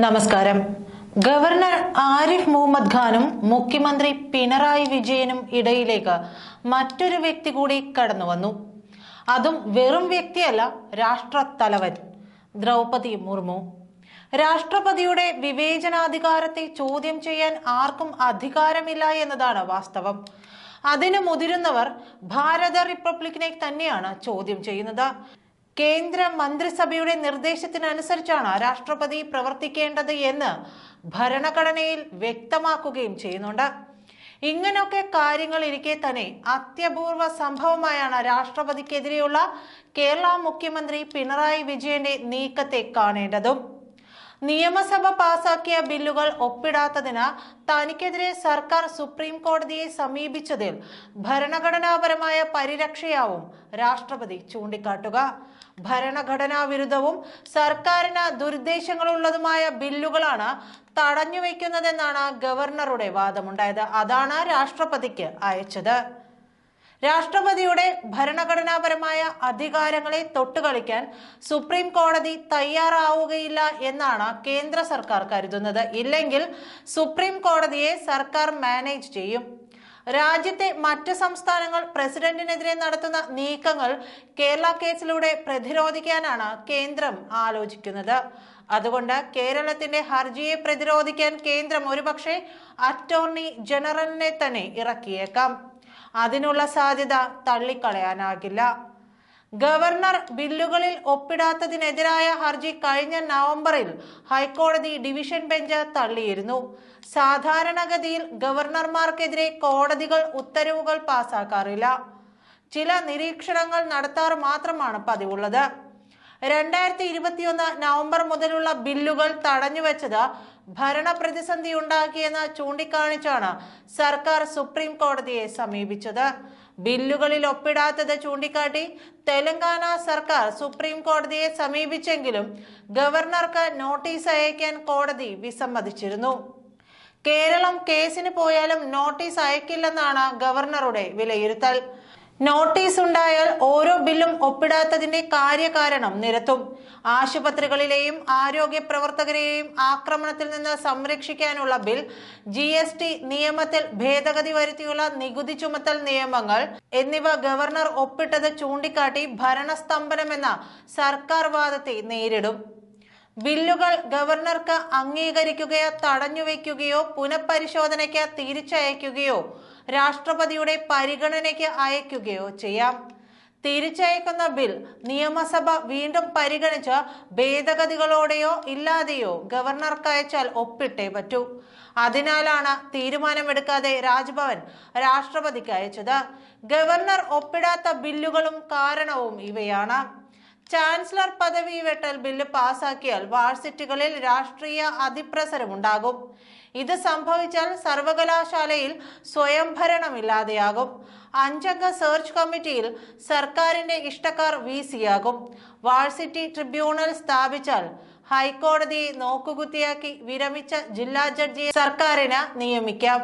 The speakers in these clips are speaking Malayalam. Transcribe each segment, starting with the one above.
നമസ്കാരം. ഗവർണർ ആരിഫ് മുഹമ്മദ് ഖാനും മുഖ്യമന്ത്രി പിണറായി വിജയനും ഇടയിലേക്ക് മറ്റൊരു വ്യക്തി കൂടി കടന്നു വന്നു. അതും വെറും വ്യക്തിയല്ല രാഷ്ട്ര തലവൻ ദ്രൗപതി മുർമു. രാഷ്ട്രപതിയുടെ വിവേചനാധികാരത്തെ ചോദ്യം ചെയ്യാൻ ആർക്കും അധികാരമില്ല എന്നതാണ് വാസ്തവം. അതിന് മുതിരുന്നവർ ഭാരത റിപ്പബ്ലിക്കിനെ തന്നെയാണ് ചോദ്യം ചെയ്യുന്നത്. കേന്ദ്ര മന്ത്രിസഭയുടെ നിർദ്ദേശത്തിനനുസരിച്ചാണ് രാഷ്ട്രപതി പ്രവർത്തിക്കേണ്ടത് എന്ന് ഭരണഘടനയിൽ വ്യക്തമാക്കുകയും ചെയ്യുന്നുണ്ട്. ഇങ്ങനെയൊക്കെ കാര്യങ്ങൾ ഇരിക്കെ തന്നെ അത്യപൂർവ സംഭവമായാണ് രാഷ്ട്രപതിക്കെതിരെയുള്ള കേരള മുഖ്യമന്ത്രി പിണറായി വിജയന്റെ നീക്കത്തെ കാണേണ്ടതും. നിയമസഭ പാസാക്കിയ ബില്ലുകൾ ഒപ്പിടാത്തതിന് തനിക്കെതിരെ സർക്കാർ സുപ്രീം കോടതിയെ സമീപിച്ചതിൽ ഭരണഘടനാപരമായ പരിരക്ഷയാവും രാഷ്ട്രപതി ചൂണ്ടിക്കാട്ടുക. ഭരണഘടനാ വിരുദ്ധവും സർക്കാരിന് ദുരുദ്ദേശങ്ങളുള്ളതുമായ ബില്ലുകളാണ് തടഞ്ഞുവെക്കുന്നതെന്നാണ് ഗവർണറുടെ വാദമുണ്ടായത്. അതാണ് രാഷ്ട്രപതിക്ക് അയച്ചത്. രാഷ്ട്രപതിയുടെ ഭരണഘടനാപരമായ അധികാരങ്ങളെ തൊട്ടുകളിക്കാൻ സുപ്രീം കോടതി തയ്യാറാവുകയില്ല എന്നാണ് കേന്ദ്ര സർക്കാർ കരുതുന്നത്. ഇല്ലെങ്കിൽ സുപ്രീം കോടതിയെ സർക്കാർ മാനേജ് ചെയ്യും. രാജ്യത്തെ മറ്റ് സംസ്ഥാനങ്ങൾ പ്രസിഡന്റിനെതിരെ നടത്തുന്ന നീക്കങ്ങൾ കേരള കേസിലൂടെ പ്രതിരോധിക്കാനാണ് കേന്ദ്രം ആലോചിക്കുന്നത്. അതുകൊണ്ട് കേരളത്തിന്റെ ഹർജിയെ പ്രതിരോധിക്കാൻ കേന്ദ്രം ഒരുപക്ഷെ അറ്റോർണി ജനറലിനെ തന്നെ ഇറക്കിയേക്കാം. അതിനുള്ള സാധ്യത തള്ളിക്കളയാനാകില്ല. ഗവർണർ ബില്ലുകളിൽ ഒപ്പിടാത്തതിനെതിരായ ഹർജി കഴിഞ്ഞ നവംബറിൽ ഹൈക്കോടതി ഡിവിഷൻ ബെഞ്ച് തള്ളിയിരുന്നു. സാധാരണഗതിയിൽ ഗവർണർമാർക്കെതിരെ കോടതികൾ ഉത്തരവുകൾ പാസാക്കാറില്ല. ചില നിരീക്ഷണങ്ങൾ നടത്താറ് മാത്രമാണ് പതിവുള്ളത്. രണ്ടായിരത്തി ഇരുപത്തിയൊന്ന് നവംബർ മുതലുള്ള ബില്ലുകൾ തടഞ്ഞുവെച്ചത് ഭരണ പ്രതിസന്ധി ഉണ്ടാക്കിയെന്ന് ചൂണ്ടിക്കാണിച്ചാണ് സർക്കാർ സുപ്രീം കോടതിയെ സമീപിച്ചത്. ബില്ലുകളിൽ ഒപ്പിടാത്തത് ചൂണ്ടിക്കാട്ടി തെലങ്കാന സർക്കാർ സുപ്രീം കോടതിയെ സമീപിച്ചെങ്കിലും ഗവർണർക്ക് നോട്ടീസ് അയക്കാൻ കോടതി വിസമ്മതിച്ചിരുന്നു. കേരളം കേസിന് പോയാലും നോട്ടീസ് അയക്കില്ലെന്നാണ് ഗവർണറുടെ വിലയിരുത്തൽ. നോട്ടീസ് ഉണ്ടായാൽ ഓരോ ബില്ലും ഒപ്പിടാത്തതിന്റെ കാര്യകാരണം നിരത്തും. ആശുപത്രികളിലെയും ആരോഗ്യ പ്രവർത്തകരെയും ആക്രമണത്തിൽ നിന്ന് സംരക്ഷിക്കാനുള്ള ബിൽ ജി എസ് ടി നിയമത്തിൽ ഭേദഗതി വരുത്തിയുള്ള നികുതി ചുമത്തൽ നിയമങ്ങൾ എന്നിവ ഗവർണർ ഒപ്പിട്ടത് ചൂണ്ടിക്കാട്ടി ഭരണസ്തംഭനമെന്ന സർക്കാർ വാദത്തെ നേരിടും. ബില്ലുകൾ ഗവർണർക്ക് അംഗീകരിക്കുകയോ തടഞ്ഞുവെക്കുകയോ പുനഃപരിശോധനയ്ക്ക് തിരിച്ചയക്കുകയോ രാഷ്ട്രപതിയുടെ പരിഗണനയ്ക്ക് അയക്കുകയോ ചെയ്യാം. തിരിച്ചയക്കുന്ന ബിൽ നിയമസഭ വീണ്ടും പരിഗണിച്ച് ഭേദഗതികളോടെയോ ഇല്ലാതെയോ ഗവർണർക്ക് അയച്ചാൽ ഒപ്പിട്ടേ പറ്റൂ. അതിനാലാണ് തീരുമാനമെടുക്കാതെ രാജ്ഭവൻ രാഷ്ട്രപതിക്ക് അയച്ചത്. ഗവർണർ ഒപ്പിടാത്ത ബില്ലുകളും കാരണവും ഇവയാണ്. ചാൻസലർ പദവി വെട്ടൽ ബില്ല് പാസാക്കിയാൽ വാഴ്സിറ്റികളിൽ രാഷ്ട്രീയ അതിപ്രസരമുണ്ടാകും. ഇത് സംഭവിച്ചാൽ സർവകലാശാലയിൽ സ്വയംഭരണമില്ലാതെയാകും. അഞ്ചംഗ സെർച്ച് കമ്മിറ്റിയിൽ സർക്കാരിന്റെ ഇഷ്ടക്കാർ വി സിയാകും വാഴ്സിറ്റി ട്രിബ്യൂണൽ സ്ഥാപിച്ചാൽ ഹൈക്കോടതിയെ നോക്കുകുത്തിയാക്കി വിരമിച്ച ജില്ലാ ജഡ്ജിയെ സർക്കാരിന് നിയമിക്കാം.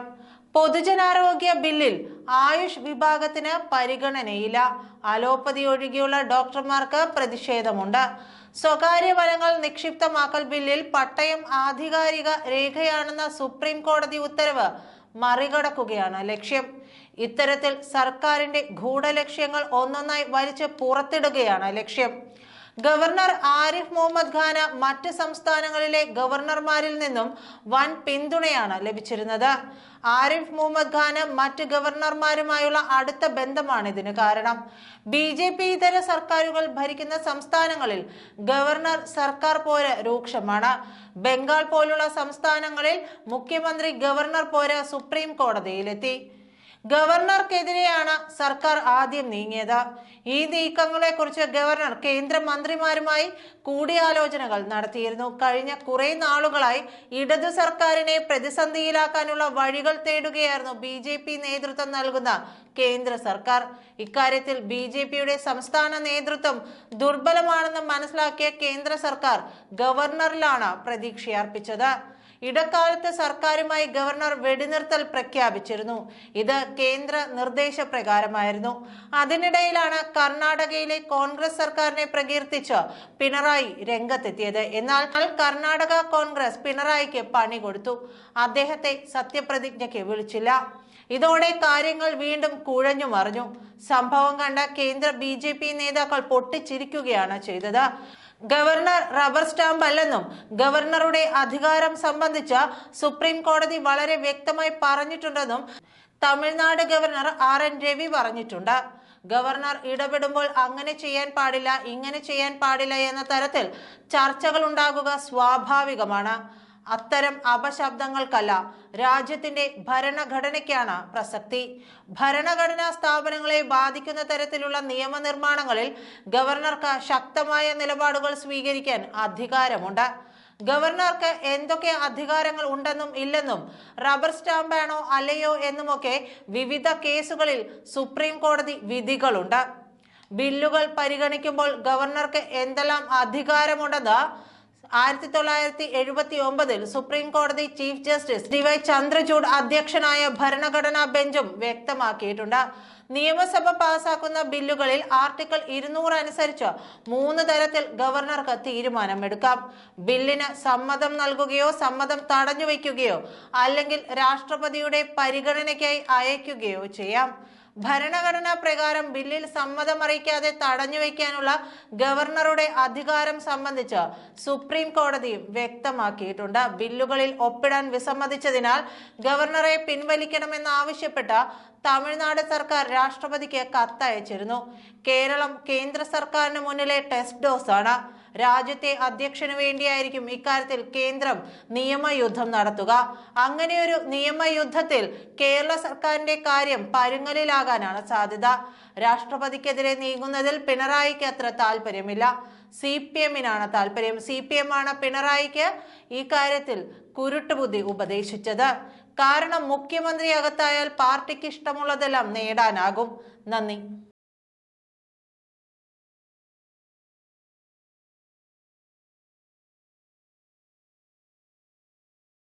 പൊതുജനാരോഗ്യ ബില്ലിൽ ആയുഷ് വിഭാഗത്തിന് പരിഗണനയില്ല. അലോപ്പതി ഒഴികെയുള്ള ഡോക്ടർമാർക്ക് പ്രതിഷേധമുണ്ട്. സ്വകാര്യ വനങ്ങൾ നിക്ഷിപ്തമാക്കൽ ബില്ലിൽ പട്ടയം ആധികാരിക രേഖയാണെന്ന സുപ്രീം കോടതി ഉത്തരവ് മറികടക്കുകയാണ് ലക്ഷ്യം. ഇത്തരത്തിൽ സർക്കാരിന്റെ ഗൂഢലക്ഷ്യങ്ങൾ ഒന്നൊന്നായി വലിച്ച് പുറത്തിടുകയാണ് ലക്ഷ്യം. ഗവർണർ ആരിഫ് മുഹമ്മദ് ഖാന് മറ്റ് സംസ്ഥാനങ്ങളിലെ ഗവർണർമാരിൽ നിന്നും വൻ പിന്തുണയാണ് ലഭിച്ചിരുന്നത്. ആരിഫ് മുഹമ്മദ് ഖാന് മറ്റ് ഗവർണർമാരുമായുള്ള അടുത്ത ബന്ധമാണ് ഇതിന് കാരണം. ബി ജെ പി ഇതര സർക്കാരുകൾ ഭരിക്കുന്ന സംസ്ഥാനങ്ങളിൽ ഗവർണർ സർക്കാർ പോര് രൂക്ഷമാണ്. ബംഗാൾ പോലുള്ള സംസ്ഥാനങ്ങളിൽ മുഖ്യമന്ത്രി ഗവർണർ പോര് സുപ്രീം കോടതിയിലെത്തി. ഗവർണർക്കെതിരെയാണ് സർക്കാർ ആദ്യം നീങ്ങിയത്. ഈ നീക്കങ്ങളെ കുറിച്ച് ഗവർണർ കേന്ദ്രമന്ത്രിമാരുമായി കൂടിയാലോചനകൾ നടത്തിയിരുന്നു. കഴിഞ്ഞ കുറെ നാളുകളായി ഇടതു സർക്കാരിനെ പ്രതിസന്ധിയിലാക്കാനുള്ള വഴികൾ തേടുകയായിരുന്നു ബി ജെ പി നേതൃത്വം നൽകുന്ന കേന്ദ്ര സർക്കാർ. ഇക്കാര്യത്തിൽ ബി ജെ പിയുടെ സംസ്ഥാന നേതൃത്വം ദുർബലമാണെന്ന് മനസ്സിലാക്കിയ കേന്ദ്ര സർക്കാർ ഗവർണറിലാണ് പ്രതീക്ഷയർപ്പിച്ചത്. ഇടക്കാലത്ത് സർക്കാരുമായി ഗവർണർ വെടിനിർത്തൽ പ്രഖ്യാപിച്ചിരുന്നു. ഇത് കേന്ദ്ര നിർദ്ദേശപ്രകാരമായിരുന്നു. അതിനിടയിലാണ് കർണാടകയിലെ കോൺഗ്രസ് സർക്കാരിനെ പ്രകീർത്തിച്ച് പിണറായി രംഗത്തെത്തിയത്. എന്നാൽ കർണാടക കോൺഗ്രസ് പിണറായിക്ക് പണി കൊടുത്തു. അദ്ദേഹത്തെ സത്യപ്രതിജ്ഞയ്ക്ക് വിളിച്ചില്ല. ഇതോടെ കാര്യങ്ങൾ വീണ്ടും കുഴഞ്ഞു മറിഞ്ഞു സംഭവം കണ്ട കേന്ദ്ര ബി നേതാക്കൾ പൊട്ടിച്ചിരിക്കുകയാണ് ചെയ്തത്. ഗവർണർ റബ്ബർ സ്റ്റാമ്പ് അല്ലെന്നും ഗവർണറുടെ അധികാരം സംബന്ധിച്ച് സുപ്രീം കോടതി വളരെ വ്യക്തമായി പറഞ്ഞിട്ടുണ്ടെന്നും Tamil Nadu governor R N Ravi പറഞ്ഞിട്ടുണ്ട്. ഗവർണർ ഇടപെടുമ്പോൾ അങ്ങനെ ചെയ്യാൻ പാടില്ല ഇങ്ങനെ ചെയ്യാൻ പാടില്ല എന്ന തരത്തിൽ ചർച്ചകൾ ഉണ്ടാകുക സ്വാഭാവികമാണ്. അത്തരം അപശബ്ദങ്ങൾക്കല്ല രാജ്യത്തിന്റെ ഭരണഘടനയ്ക്കാണ് പ്രസക്തി. ഭരണഘടനാ സ്ഥാപനങ്ങളെ ബാധിക്കുന്ന തരത്തിലുള്ള നിയമനിർമ്മാണങ്ങളിൽ ഗവർണർക്ക് ശക്തമായ നിലപാടുകൾ സ്വീകരിക്കാൻ അധികാരമുണ്ട്. ഗവർണർക്ക് എന്തൊക്കെ അധികാരങ്ങൾ ഉണ്ടെന്നും ഇല്ലെന്നും റബ്ബർ സ്റ്റാമ്പാണോ അല്ലയോ എന്നുമൊക്കെ വിവിധ കേസുകളിൽ സുപ്രീം കോടതി വിധികളുണ്ട്. ബില്ലുകൾ പരിഗണിക്കുമ്പോൾ ഗവർണർക്ക് എന്തെല്ലാം അധികാരമുണ്ടെന്ന് ആയിരത്തി തൊള്ളായിരത്തി എഴുപത്തി ഒമ്പതിൽ സുപ്രീം കോടതി chief justice D Y Chandrachud അധ്യക്ഷനായ ഭരണഘടനാ ബെഞ്ചും വ്യക്തമാക്കിയിട്ടുണ്ട്. നിയമസഭ പാസാക്കുന്ന ബില്ലുകളിൽ ആർട്ടിക്കിൾ ഇരുന്നൂറ് അനുസരിച്ച് മൂന്ന് തരത്തിൽ ഗവർണർക്ക് തീരുമാനമെടുക്കാം. ബില്ലിന് സമ്മതം നൽകുകയോ സമ്മതം തടഞ്ഞു വയ്ക്കുകയോ അല്ലെങ്കിൽ രാഷ്ട്രപതിയുടെ പരിഗണനയ്ക്കായി അയക്കുകയോ ചെയ്യാം. ഭരണഘടനാ പ്രകാരം ബില്ലിൽ സമ്മതമറിയിക്കാതെ തടഞ്ഞു വയ്ക്കാനുള്ള ഗവർണറുടെ അധികാരം സംബന്ധിച്ച് സുപ്രീം കോടതി വ്യക്തമാക്കിയിട്ടുണ്ട്. ബില്ലുകളിൽ ഒപ്പിടാൻ വിസമ്മതിച്ചതിനാൽ ഗവർണറെ പിൻവലിക്കണമെന്നാവശ്യപ്പെട്ട തമിഴ്നാട് സർക്കാർ രാഷ്ട്രപതിക്ക് കത്തയച്ചിരുന്നു. കേരളം കേന്ദ്ര സർക്കാരിന് മുന്നിലെ ടെസ്റ്റ് ഡോസ് ആണ് രാജ്യത്തെ അധ്യക്ഷന് വേണ്ടിയായിരിക്കും ഇക്കാര്യത്തിൽ കേന്ദ്രം നിയമയുദ്ധം നടത്തുക. അങ്ങനെയൊരു നിയമയുദ്ധത്തിൽ കേരള സർക്കാരിന്റെ കാര്യം പരുങ്ങലിലാകാനാണ് സാധ്യത. രാഷ്ട്രപതിക്കെതിരെ നീങ്ങുന്നതിൽ പിണറായിക്ക് അത്ര താല്പര്യമില്ല സി പി എമ്മിനാണ് താല്പര്യം സി പി എം ആണ് പിണറായിക്ക് ഈ കാര്യത്തിൽ കുരുട്ടുബുദ്ധി ഉപദേശിച്ചത്. കാരണം മുഖ്യമന്ത്രി അകത്തായാൽ പാർട്ടിക്ക് ഇഷ്ടമുള്ളതെല്ലാം നേടാനാകും. നന്ദി.